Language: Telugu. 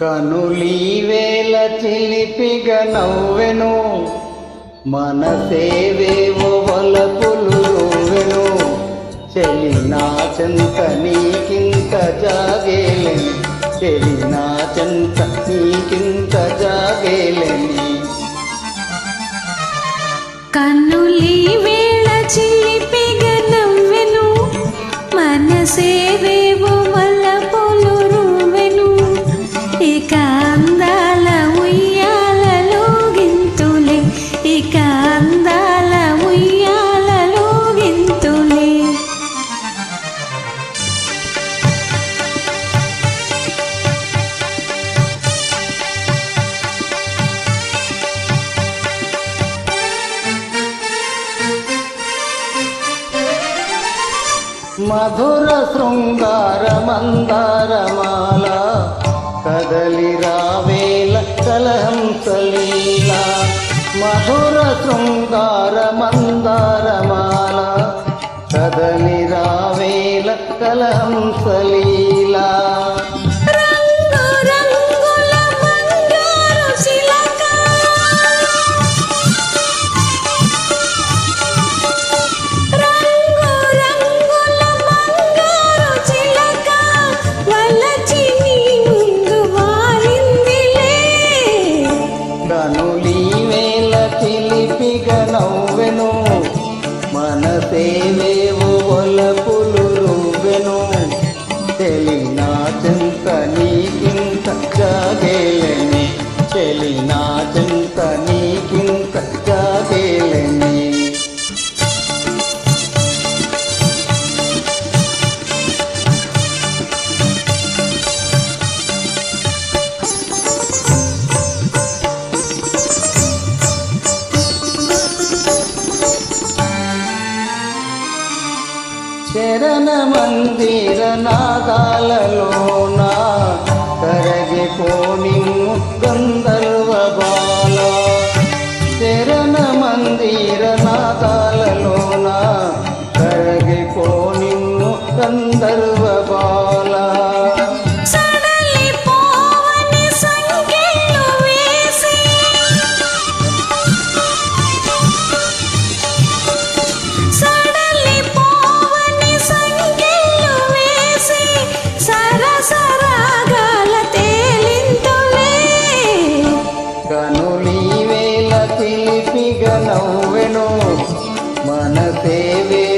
కనులీవేల చిలిపిగ నవ్వెను. మనసేవేవో వలపులు రువ్వెను చెలినా చెంత నీకింత జాగేలని. చెలినా చెంత నీకింత జాగేలని. కన్నులి చిలిపిగ నవ్వెను. మనసేవేవో ఇక అందాల ఉయ్యాలలో గింతులే. ఇక అందాల ఉయ్యాలలో గింతులే. మధుర శృంగార మందారమాల కదలి రావేల కలహం కలహంసలీల మధుర శృంగార మందారమాల కదలి రావేల కలహం సలీలా నవ్వెను మనసేవేవో ఒలపులు రువ్వెను? చెలినా చెంత నీకింత జాగేలని చెలినా చెంత. శరణ మందిర నాదాలలోన కరగిపోని గంధర్వ కనులి వేల చిలిపిగ నవ్వెను మనసేవే